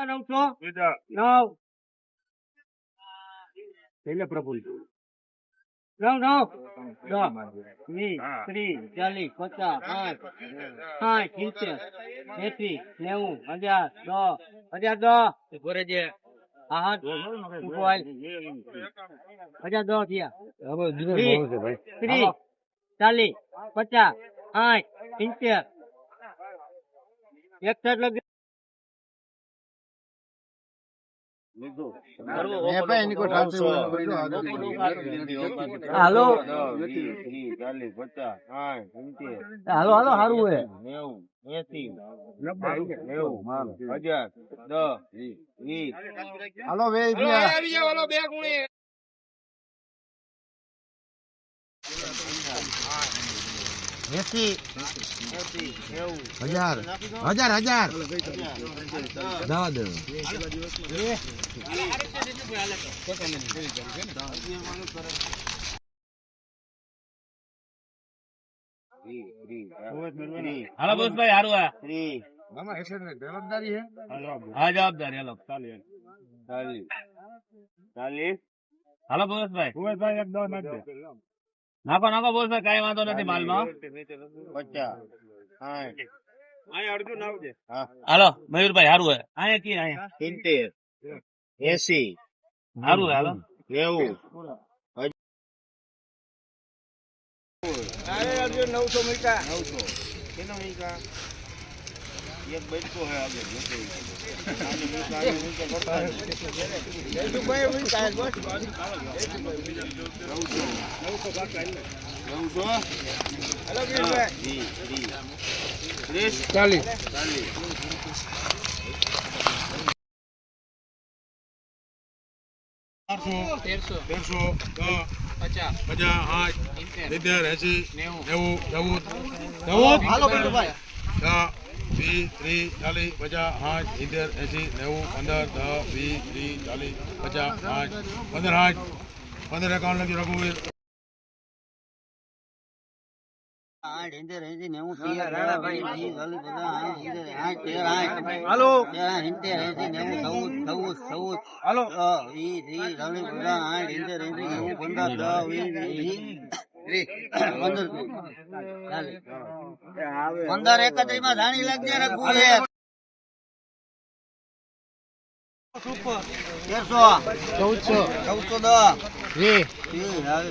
નવસો છો? નવ. એટલે પ્રભુ નવ નવ. વીસ ત્રીસ ચાલીસ પચાસ પાંચ સાઠ સિત્તેર એસી નેવું હજાર દસ. હજાર દસ. ભરે છે હા હા. હજાર દસ થયા. ત્રીસ ચાલીસ પચાસ સાઠ સિત્તેર. એકસઠ લગી હાલો હાલો હાલો. સારું હે નેવું એસી નેવું હજાર દસ વીસ હાલો વે એસી હજાર. હજાર હજાર. દવા દે હાલો બોસભાઈ હારું આ. મામા એટલે જવાબદારી હે? હા જવાબદારી હાલો. ચાલીસ ચાલીસ હાલો બોસભાઈ એક દવા નાખ દે. નાખો નાખો બોસભાઈ કઈ વાંધો નથી માલમાં. હાલો મયુરભાઈ હારું હે અહીંયા કી અહીંયા. સિત્તેર એસી હારું હે હાલો. નેવું. નવસો મીઠા. નવસો. કેટલા મીઠા? એક બેઠકો હે આગળ જોતો હોય. આને મીઠા, આને મીઠા કરતા જ. નવસો. નવસો? હા, વીસ, ત્રીસ. ત્રીસ? ચાલીસ ચાલીસ. દસ પચાસ આઠ સિત્તેર એસી નેવું ચૌદ હાલો ભાઈ વીસ ત્રીસ ચાલીસ પચાસ આઠ સિત્તેર એસી નેવું પંદર દસ વીસ ત્રીસ ચાલીસ પચાસ આઠ પંદર આઠ પંદર એકાવન લખી રઘુવીર હાલો હાલો પંદર પંદર પંદર એકત્રીસમાં ધાણી લાગજે રઘુ તેરસો. ચૌદસો. ચૌદસો દસ. વીસ ત્રીસ ચાલીસ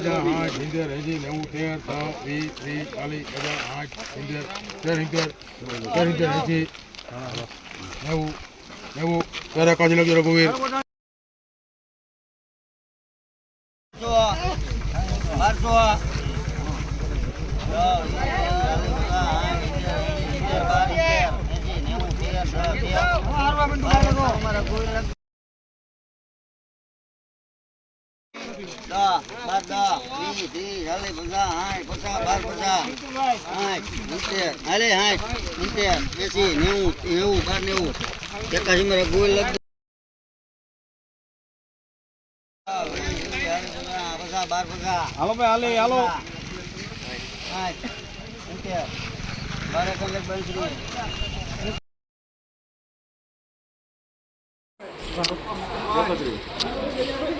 તેર પચાસ આઠ સિત્તેર એસી નેવું તેર, દસ, વીસ, ત્રીસ, ચાલીસ હજાર આઠ સિત્તેર તેર સિત્તેર તેર સિત્તેર એસી નેવું નેવું ત્યારે એકાસી લખી રઘુવીર બારસો ગોળ લગ બાર પચાસ હાલો ભાઈ, હાલે, હાલો. હાય સિત્તેર બાર કલાક બંધ હજી એકત્રીસ એકતાલીસ હે નેવું નેવું બાર નેવું પાછળ હા હા સાઠ સિત્તેર એસી નેવું પંદરસો પંદરસો નવ એકાણું લખો પાછળ એ કહું હા અરે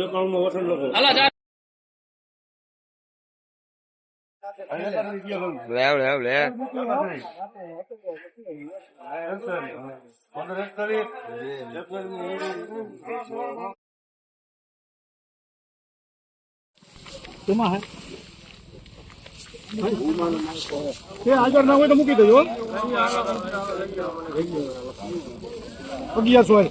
એકાણું નો વસન લખો હાલો જા. લેવ લેવ લે એ હાજર ના હોય તો મૂકી દેજો અગિયારસો હોય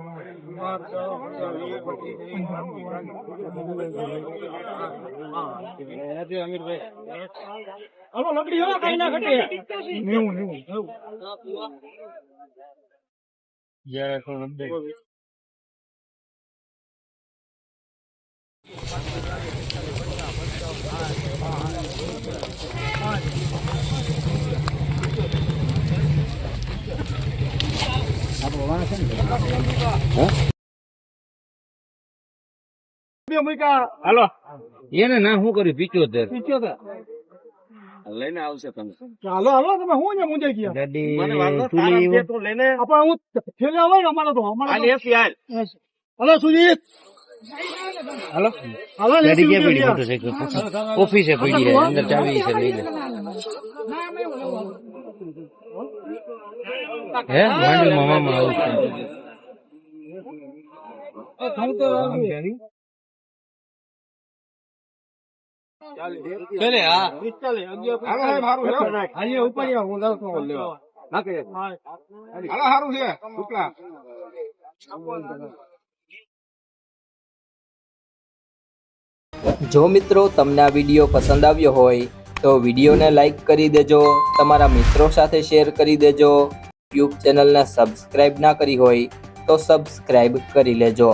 હાલો લકડી હો કઈ ના ઘટે. નેવું નેવું. નેવું બે મૂક્યા. હાલો. એને ના શું કર્યું? પિચોતેર. પિચોતેર. લઈને આવશે તમે. ચાલો હાલો તમે હું ને મુંજાઈ ગયા? મને વાંધો તારા છે લઈને. આપણે હું થેલે હોય ને અમારે તો અમારે હાલ તો- એસી હાલો. સુજીત હાલો. હાલો ને ગાડી પડી? રૂપિયા. ઓફિસે પડી છે અંદર ચાવી છે લઈ લે હે માંડવીમાં મામા આવું છે હા. હાલો ઉપર હું. છું લેવા. હાલો છે. જો મિત્રો તમને આ વીડિયો પસંદ આવ્યો હોય તો વિડીયોને લાઈક કરી દેજો તમારા મિત્રો સાથે શેર કરી દેજો. યુટ્યુબ ચેનલને સબસ્ક્રાઈબ ના કરી હોય તો સબસ્ક્રાઈબ કરી લેજો.